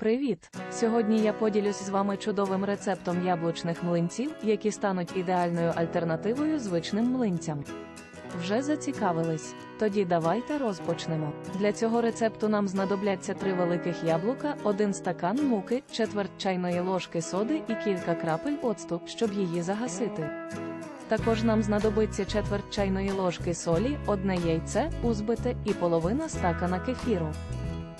Привіт! Сьогодні я поділюсь з вами чудовим рецептом яблучних млинців, які стануть ідеальною альтернативою звичним млинцям. Вже зацікавились? Тоді давайте розпочнемо. Для цього рецепту нам знадобляться три великих яблука, один стакан муки, четверть чайної ложки соди і кілька крапель оцту, щоб її загасити. Також нам знадобиться четверть чайної ложки солі, одне яйце, узбите і половина стакана кефіру.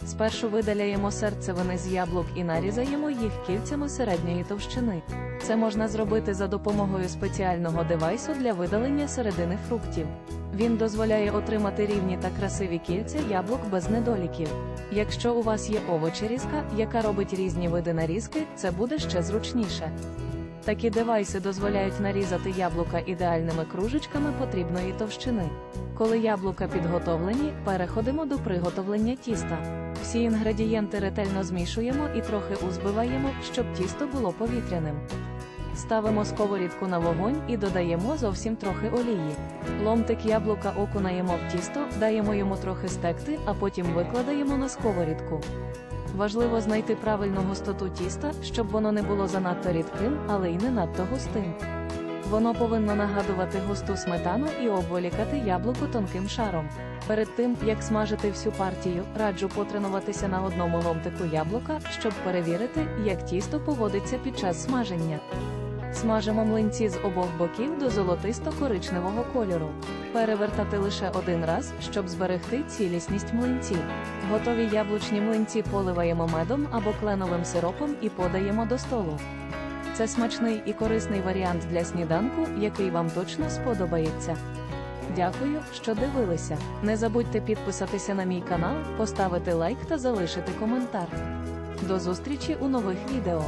Спершу видаляємо серцевини з яблук і нарізаємо їх кільцями середньої товщини. Це можна зробити за допомогою спеціального девайсу для видалення середини фруктів. Він дозволяє отримати рівні та красиві кільця яблук без недоліків. Якщо у вас є овочерізка, яка робить різні види нарізки, це буде ще зручніше. Такі девайси дозволяють нарізати яблука ідеальними кружечками потрібної товщини. Коли яблука підготовлені, переходимо до приготовлення тіста. Всі інгредієнти ретельно змішуємо і трохи узбиваємо, щоб тісто було повітряним. Ставимо сковорідку на вогонь і додаємо зовсім трохи олії. Ломтик яблука окунаємо в тісто, даємо йому трохи стекти, а потім викладаємо на сковорідку. Важливо знайти правильну густоту тіста, щоб воно не було занадто рідким, але й не надто густим. Воно повинно нагадувати густу сметану і обволікати яблуко тонким шаром. Перед тим, як смажити всю партію, раджу потренуватися на одному ломтику яблука, щоб перевірити, як тісто поводиться під час смаження. Смажимо млинці з обох боків до золотисто-коричневого кольору. Перевертати лише один раз, щоб зберегти цілісність млинців. Готові яблучні млинці поливаємо медом або кленовим сиропом і подаємо до столу. Це смачний і корисний варіант для сніданку, який вам точно сподобається. Дякую, що дивилися. Не забудьте підписатися на мій канал, поставити лайк та залишити коментар. До зустрічі у нових відео.